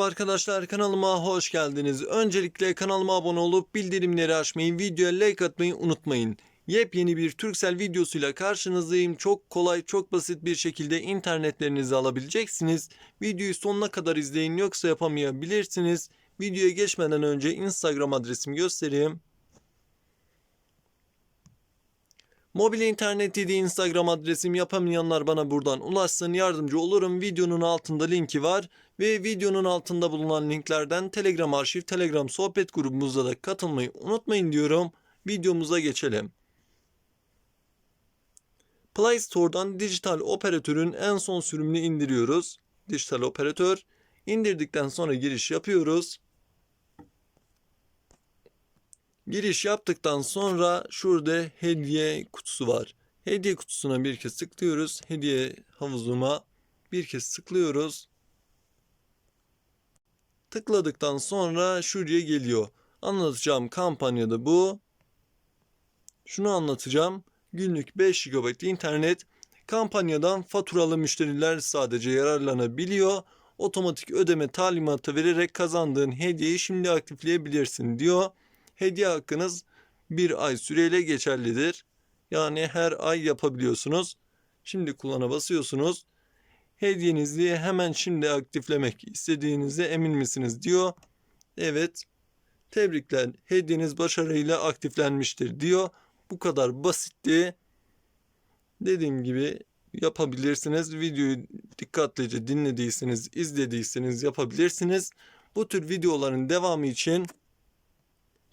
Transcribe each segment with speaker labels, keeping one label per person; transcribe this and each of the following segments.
Speaker 1: arkadaşlar kanalıma hoş geldiniz. Öncelikle kanalıma abone olup bildirimleri açmayı, videoya like atmayı unutmayın. Yepyeni bir Turkcell videosuyla karşınızdayım. Çok kolay, çok basit bir şekilde internetlerinizi alabileceksiniz. Videoyu sonuna kadar izleyin yoksa yapamayabilirsiniz. Videoya geçmeden önce Instagram adresimi göstereyim. Mobil internet dediği Instagram adresim yapamayanlar bana buradan ulaşsın yardımcı olurum. Videonun altında linki var ve videonun altında bulunan linklerden Telegram arşiv, Telegram sohbet grubumuzda da katılmayı unutmayın diyorum. Videomuza geçelim. Play Store'dan dijital operatörün en son sürümünü indiriyoruz. Dijital operatör. İndirdikten sonra giriş yapıyoruz. Giriş yaptıktan sonra şurada hediye kutusu var. Hediye kutusuna bir kez tıklıyoruz. Hediye havuzuma bir kez tıklıyoruz. Tıkladıktan sonra şuraya geliyor. Anlatacağım kampanyada bu. Şunu anlatacağım. Günlük 5 GB internet kampanyadan faturalı müşteriler sadece yararlanabiliyor. Otomatik ödeme talimatı vererek kazandığın hediyeyi şimdi aktifleyebilirsin diyor. Hediye hakkınız bir ay süreyle geçerlidir. Yani her ay yapabiliyorsunuz. Şimdi kullana basıyorsunuz. Hediyenizi hemen şimdi aktiflemek istediğinize emin misiniz diyor. Evet. Tebrikler. Hediyeniz başarıyla aktiflenmiştir diyor. Bu kadar basitti. Dediğim gibi yapabilirsiniz. Videoyu dikkatlice dinlediyseniz, izlediyseniz yapabilirsiniz. Bu tür videoların devamı için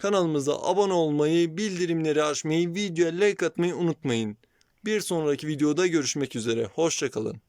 Speaker 1: kanalımıza abone olmayı, bildirimleri açmayı, videoya like atmayı unutmayın. Bir sonraki videoda görüşmek üzere. Hoşçakalın.